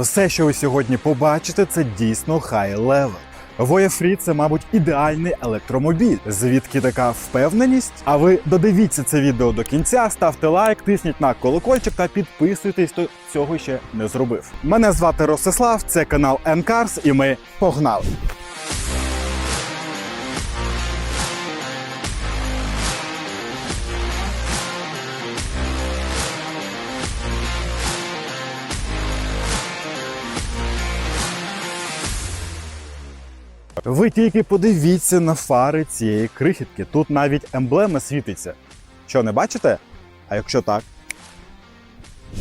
Все, що ви сьогодні побачите, це дійсно хай левел. Воєфрі – це, мабуть, ідеальний електромобіль. Звідки така впевненість? А ви додивіться це відео до кінця, ставте лайк, тисніть на колокольчик та підписуйтесь, хто цього ще не зробив. Мене звати Ростислав, це канал Енкарс, і ми погнали. Ви тільки подивіться на фари цієї крихітки. Тут навіть емблема світиться. Що, не бачите? А якщо так?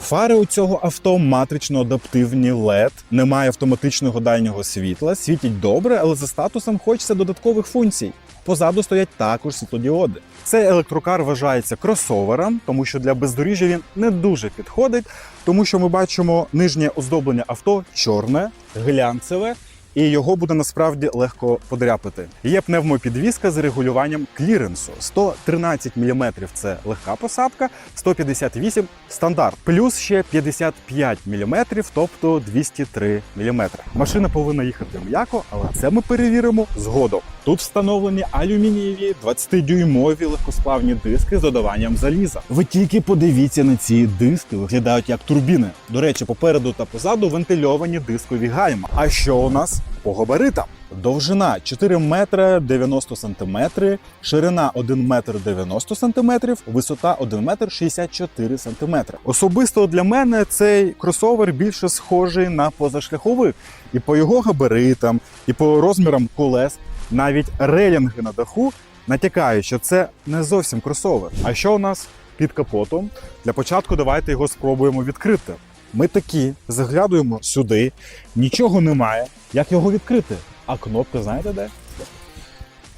Фари у цього авто матрично адаптивні LED, немає автоматичного дальнього світла, світять добре, але за статусом хочеться додаткових функцій. Позаду стоять також світлодіоди. Цей електрокар вважається кросовером, тому що для бездоріжжя він не дуже підходить, тому що ми бачимо нижнє оздоблення авто чорне, глянцеве, і його буде насправді легко подряпати. Є пневмопідвізка з регулюванням кліренсу. 113 мм – це легка посадка, 158 – стандарт, плюс ще 55 мм, тобто 203 мм. Машина повинна їхати м'яко, але це ми перевіримо згодом. Тут встановлені алюмінієві 20-дюймові легкосплавні диски з додаванням заліза. Ви тільки подивіться на ці диски, виглядають як турбіни. До речі, попереду та позаду вентильовані дискові гальма. А що у нас по габаритам? Довжина 4 метри 90 сантиметри, ширина 1 метр 90 сантиметрів, висота 1 метр 64 сантиметри. Особисто для мене цей кросовер більше схожий на позашляховик. І по його габаритам, і по розмірам колес, навіть релінги на даху натякають, що це не зовсім кросовер. А що у нас під капотом? Для початку давайте його спробуємо відкрити. Ми такі заглядуємо сюди, нічого немає. Як його відкрити? А кнопка знаєте де?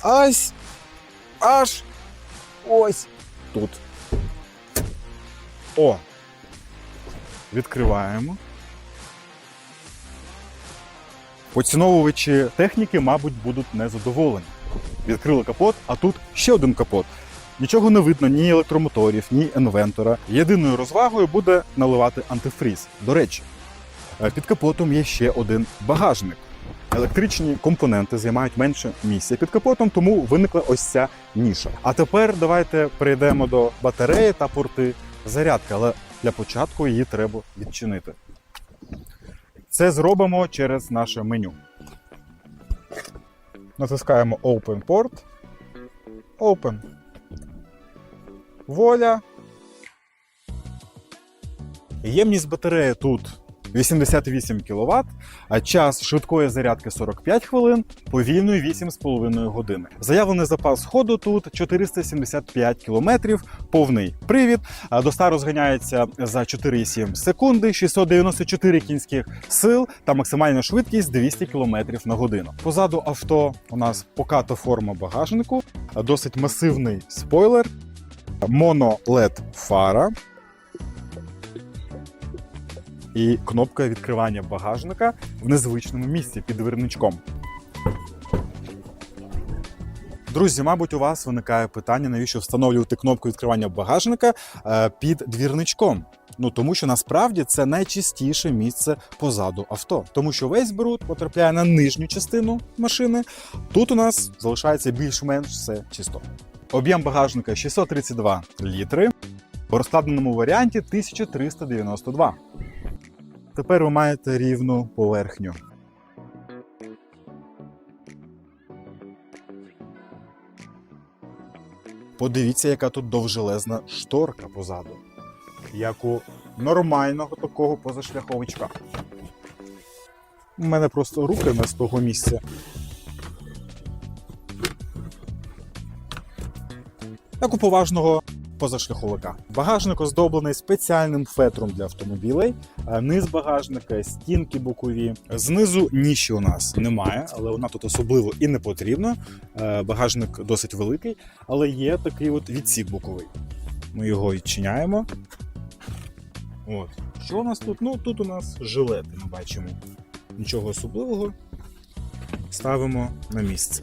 Ось аж ось тут. О! Відкриваємо. Поціновувачі техніки, мабуть, будуть незадоволені. Відкрили капот, а тут ще один капот. Нічого не видно ні електромоторів, ні інвентора. Єдиною розвагою буде наливати антифріз. До речі, е, під капотом є ще один багажник. Електричні компоненти займають менше місця під капотом, тому виникла ось ця ніша. А тепер давайте перейдемо до батареї та порти зарядки, але для початку її треба відчинити. Це зробимо через наше меню. Натискаємо Open Port. Open. Воля. Ємність батареї тут 88 кВт, а час швидкої зарядки 45 хвилин, повільної 8,5 години. Заявлений запас ходу тут 475 км, повний привід. До 100 розганяється за 4,7 секунди, 694 кінських сил та максимальна швидкість 200 км на годину. Позаду авто у нас поката форма багажнику, досить масивний спойлер, моно LED фара і кнопка відкривання багажника в незвичному місці під дверничком. Друзі, мабуть, у вас виникає питання, навіщо встановлювати кнопку відкривання багажника е, під двірничком. Ну тому що насправді це найчистіше місце позаду авто, тому що весь бруд потрапляє на нижню частину машини. Тут у нас залишається більш-менш все чисто. Об'єм багажника 632 літри. В розкладеному варіанті 1392. Тепер ви маєте рівну поверхню. Подивіться, яка тут довжелезна шторка позаду. Як у нормального такого позашляховичка. У мене просто руки не з того місця. Як у поважного позашляховика. Багажник оздоблений спеціальним фетром для автомобілей. Низ багажника, стінки бокові. Знизу ніші у нас немає, але вона тут особливо і не потрібна. Е, Багажник досить великий, але є такий от відсік боковий. Ми його відчиняємо. От. Що у нас тут? Ну, тут у нас жилети, ми бачимо. Нічого особливого. Ставимо на місце.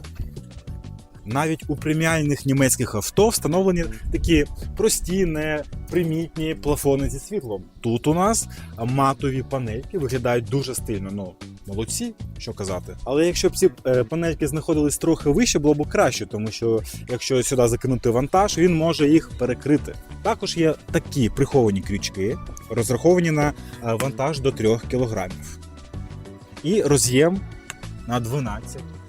Навіть у преміальних німецьких авто встановлені такі прості, непримітні плафони зі світлом. Тут у нас матові панельки виглядають дуже стильно. Ну молодці, що казати. Але якщо б ці е, панельки знаходились трохи вище, було б краще, тому що якщо сюди закинути вантаж, він може їх перекрити. Також є такі приховані крючки, розраховані на е, вантаж до 3 кілограмів. І роз'єм на 12 вольт.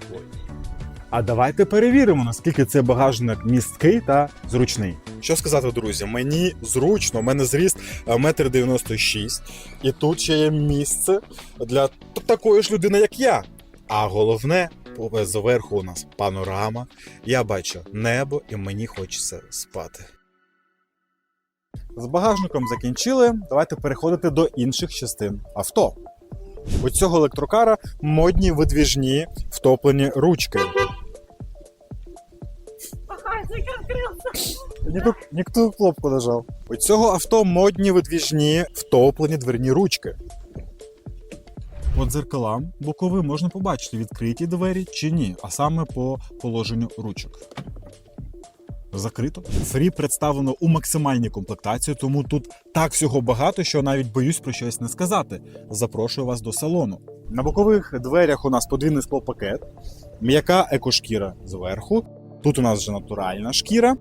А давайте перевіримо, наскільки цей багажник місткий та зручний. Що сказати, друзі, мені зручно, у мене зріст е, метр 96, і тут ще є місце для такої ж людини, як я. А головне, зверху у нас панорама. Я бачу небо, і мені хочеться спати. З багажником закінчили. Давайте переходити до інших частин авто. У цього електрокара модні видвіжні втоплені ручки. Ніхто, ніхто кнопку нажав. У цього авто модні видвіжні втоплені дверні ручки. По дзеркалам боковим можна побачити, відкриті двері чи ні, а саме по положенню ручок. Закрито. Фрі представлено у максимальній комплектації, тому тут так всього багато, що навіть боюсь про щось не сказати. Запрошую вас до салону. На бокових дверях у нас подвійний склопакет, м'яка екошкіра зверху. Тут у нас вже натуральна шкіра.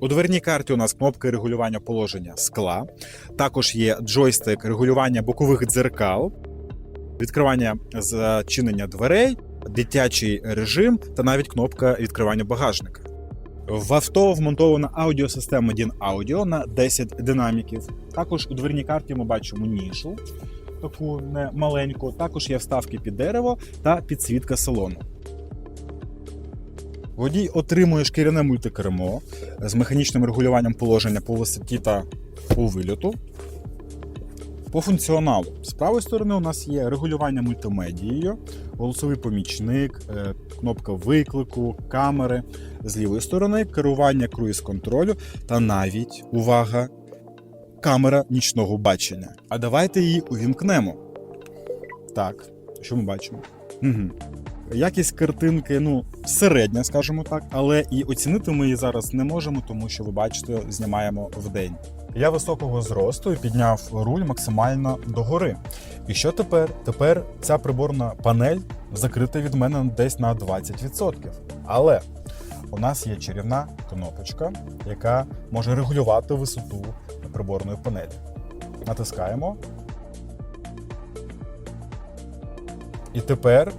У дверній карті у нас кнопка регулювання положення скла. Також є джойстик регулювання бокових дзеркал, відкривання зачинення дверей, дитячий режим та навіть кнопка відкривання багажника. В авто вмонтована аудіосистема DIN Audio на 10 динаміків. Також у дверній карті ми бачимо нішу, таку не маленьку. Також є вставки під дерево та підсвітка салону. Водій отримує шкіряне мультикермо з механічним регулюванням положення по висоті та по вильоту. По функціоналу. З правої сторони у нас є регулювання мультимедією, голосовий помічник, е, кнопка виклику, камери. З лівої сторони керування круїз-контролю та навіть увага! Камера нічного бачення. А давайте її увімкнемо. Так, що ми бачимо? Угу. Якість картинки, ну, середня, скажімо так, але і оцінити ми її зараз не можемо, тому що ви бачите, знімаємо в день. Я високого зросту і підняв руль максимально догори. І що тепер? Тепер ця приборна панель закрита від мене десь на 20%. Але у нас є чарівна кнопочка, яка може регулювати висоту приборної панелі. Натискаємо. І тепер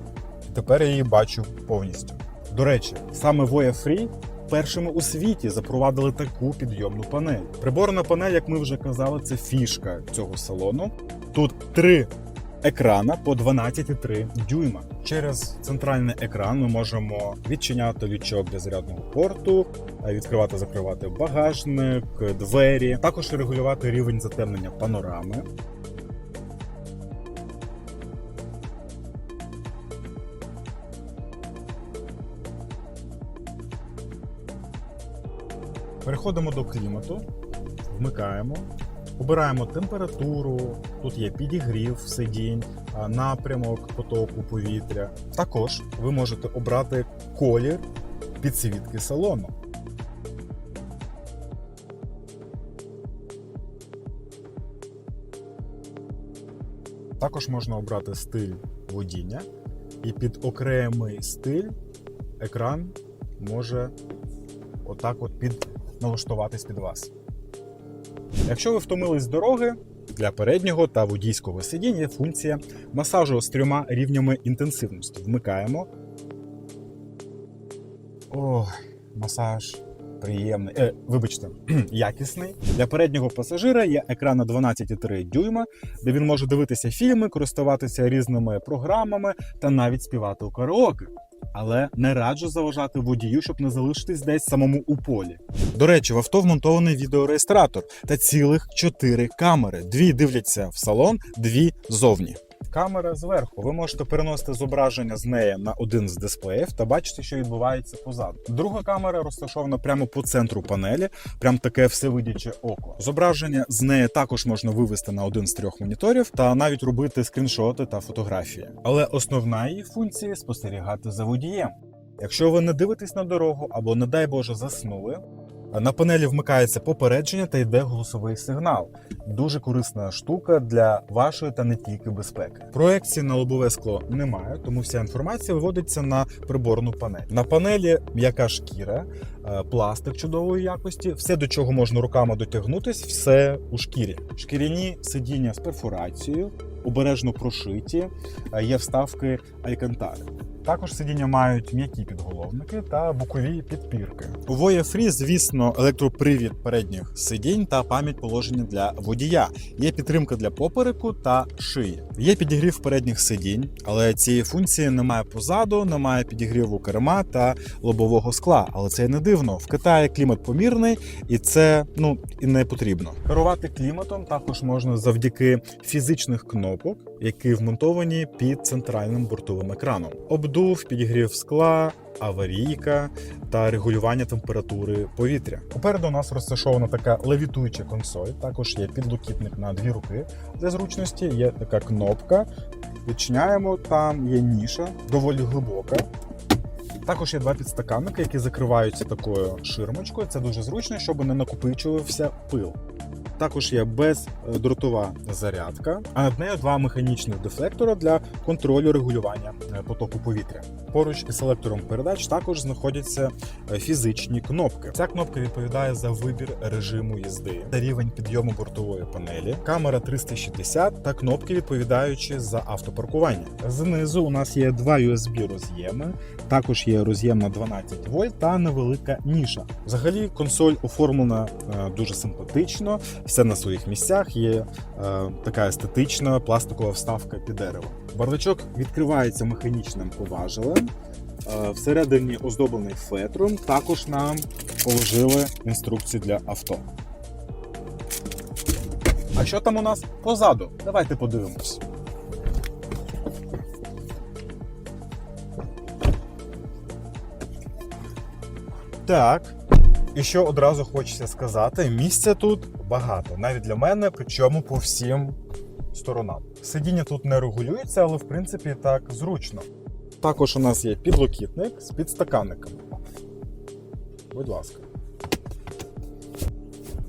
Тепер я її бачу повністю. До речі, саме Voya Free першими у світі запровадили таку підйомну панель. Приборна панель, як ми вже казали, це фішка цього салону. Тут три екрана по 12,3 дюйма. Через центральний екран ми можемо відчиняти лючок для зарядного порту, відкривати закривати багажник, двері, також регулювати рівень затемнення панорами. Переходимо до клімату, вмикаємо, обираємо температуру, тут є підігрів сидінь, напрямок потоку повітря. Також ви можете обрати колір підсвітки салону. Також можна обрати стиль водіння, і під окремий стиль екран може отак от під налаштуватись під вас. Якщо ви втомились з дороги, для переднього та водійського сидіння є функція масажу з трьома рівнями інтенсивності. Вмикаємо. Ох, масаж приємний. Е, вибачте, якісний. Для переднього пасажира є екран на 12,3 дюйма, де він може дивитися фільми, користуватися різними програмами та навіть співати у караоке але не раджу заважати водію, щоб не залишитись десь самому у полі. До речі, в авто вмонтований відеореєстратор та цілих чотири камери. Дві дивляться в салон, дві зовні. Камера зверху. Ви можете переносити зображення з неї на один з дисплеїв та бачити, що відбувається позаду. Друга камера розташована прямо по центру панелі, прям таке всевидяче око. Зображення з неї також можна вивести на один з трьох моніторів та навіть робити скріншоти та фотографії. Але основна її функція спостерігати за водієм. Якщо ви не дивитесь на дорогу або, не дай Боже, заснули, на панелі вмикається попередження та йде голосовий сигнал. Дуже корисна штука для вашої та не тільки безпеки. Проекції на лобове скло немає, тому вся інформація виводиться на приборну панель. На панелі м'яка шкіра, е, пластик чудової якості, все до чого можна руками дотягнутись, все у шкірі. Шкіряні сидіння з перфорацією, обережно прошиті, е, є вставки алькантари. Також сидіння мають м'які підголовники та бокові підпірки. У Voya Free, звісно, електропривід передніх сидінь та пам'ять положення для водія. Є підтримка для попереку та шиї. Є підігрів передніх сидінь, але цієї функції немає позаду, немає підігріву керма та лобового скла. Але це й не дивно. В Китаї клімат помірний, і це ну і не потрібно. Керувати кліматом також можна завдяки фізичних кнопок, які вмонтовані під центральним бортовим екраном. Обдув, підігрів скла. Аварійка та регулювання температури повітря. Попереду у нас розташована така левітуюча консоль. Також є підлокітник на дві руки для зручності. Є така кнопка. Відчиняємо. Там є ніша, доволі глибока. Також є два підстаканники, які закриваються такою ширмочкою. Це дуже зручно, щоб не накопичувався пил. Також є бездротова зарядка, а над нею два механічних дефлектора для контролю регулювання е, потоку повітря. Поруч із селектором передач також знаходяться е, фізичні кнопки. Ця кнопка відповідає за вибір режиму їзди та рівень підйому бортової панелі, камера 360 та кнопки, відповідаючі за автопаркування. Знизу у нас є два USB роз'єми, також є роз'єм на 12 вольт та невелика ніша. Взагалі, консоль оформлена е, дуже симпатично, все на своїх місцях. Є е, така естетична пластикова вставка під дерево. Бардачок відкривається механічним поважелем. Е, Всередині оздоблений фетром. Також нам положили інструкцію для авто. А що там у нас позаду? Давайте подивимось. Так. І що одразу хочеться сказати, місця тут багато, навіть для мене, причому по всім сторонам. Сидіння тут не регулюється, але в принципі так зручно. Також у нас є підлокітник з підстаканником. Будь ласка.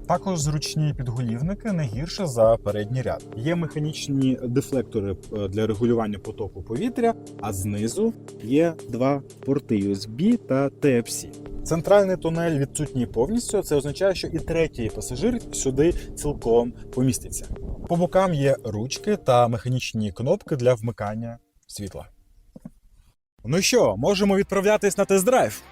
Також зручні підголівники не гірше за передній ряд. Є механічні дефлектори е, для регулювання потоку повітря, а знизу є два порти USB та Type-C. Центральний тунель відсутній повністю. Це означає, що і третій пасажир сюди цілком поміститься. По бокам є ручки та механічні кнопки для вмикання світла. Ну що, можемо відправлятись на тест-драйв?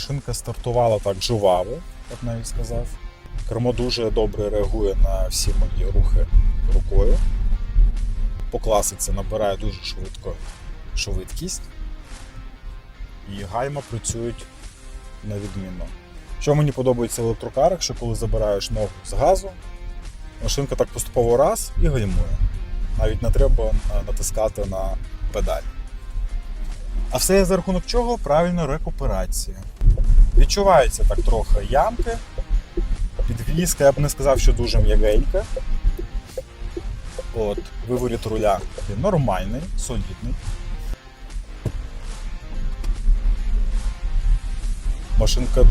Машинка стартувала так жваво, я б навіть сказав. Кермо дуже добре реагує на всі мої рухи рукою. По класиці набирає дуже швидко швидкість. І гальма працюють на відмінно. Що мені подобається в електрокарах, що коли забираєш ногу з газу, машинка так поступово раз і гальмує. Навіть не треба е, натискати на педаль. А все за рахунок чого? Правильно рекуперація. Відчувається так трохи ямки. Підвізка, я б не сказав, що дуже м'ягенька. От, виворіт руля він нормальний, солідний. Машинка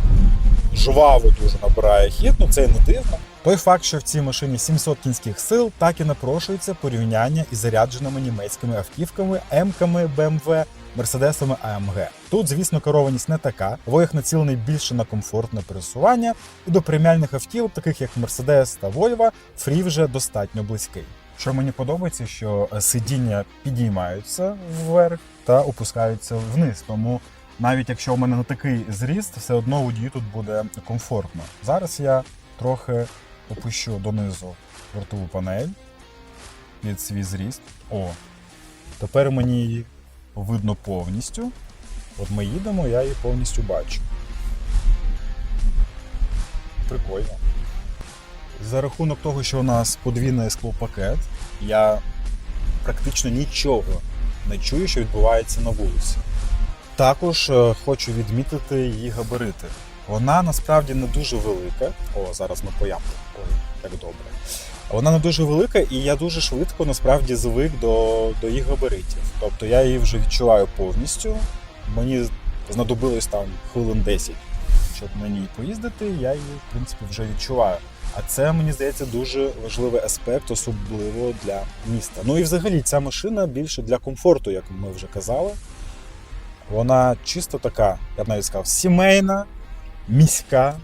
жваво дуже набирає хід, ну це і не дивно. Той факт, що в цій машині 700 кінських сил, так і напрошується порівняння із зарядженими німецькими автівками, М-ками BMW, Мерседесами AMG. Тут, звісно, керованість не така, Вояг націлений більше на комфортне пересування, і до преміальних автівок, таких як Mercedes та Volvo, фрі вже достатньо близький. Що мені подобається, що е, сидіння підіймаються вверх та опускаються вниз. Тому навіть якщо у мене не такий зріст, все одно водію тут буде комфортно. Зараз я трохи опущу донизу бортову панель під свій зріст. О, тепер мені її видно повністю. От ми їдемо, я її повністю бачу. Прикольно. За рахунок того, що у нас подвійний склопакет, я практично нічого не чую, що відбувається на вулиці. Також е, хочу відмітити її габарити. Вона насправді не дуже велика. О, зараз ми поямки. Як добре. Вона не дуже велика, і я дуже швидко насправді звик до, до їх габаритів. Тобто я її вже відчуваю повністю. Мені знадобилось там хвилин 10, щоб на ній поїздити. Я її, в принципі, вже відчуваю. А це мені здається дуже важливий аспект, особливо для міста. Ну і взагалі ця машина більше для комфорту, як ми вже казали. Вона чисто така, я б навіть сказав, сімейна, міська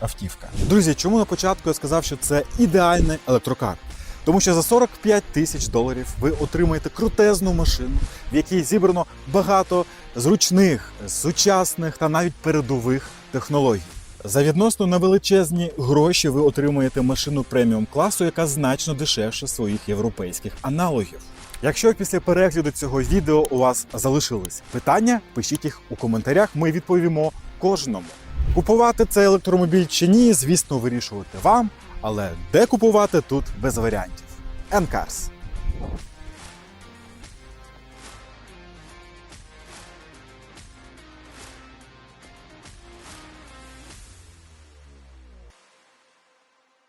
автівка. Друзі, чому на початку я сказав, що це ідеальний електрокар? Тому що за 45 тисяч доларів ви отримаєте крутезну машину, в якій зібрано багато зручних, сучасних та навіть передових технологій. За відносно невеличезні гроші ви отримаєте машину преміум класу, яка значно дешевше своїх європейських аналогів. Якщо після перегляду цього відео у вас залишились питання, пишіть їх у коментарях. Ми відповімо кожному. Купувати цей електромобіль чи ні, звісно, вирішувати вам. Але де купувати тут без варіантів. Енкарс.